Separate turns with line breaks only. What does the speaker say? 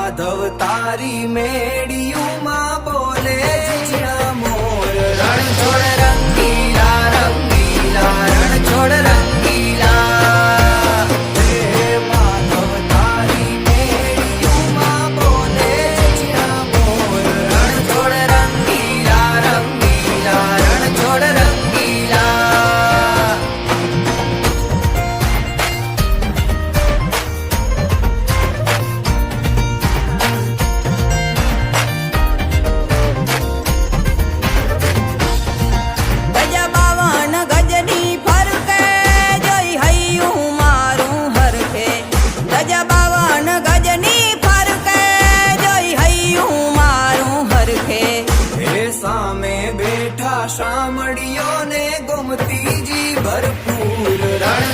માધવ તારી મેડિયું માં બોલે મોર રણ છોડે સામે બેઠા શામળિયો ને ગુમતી જી ભરપૂર રણ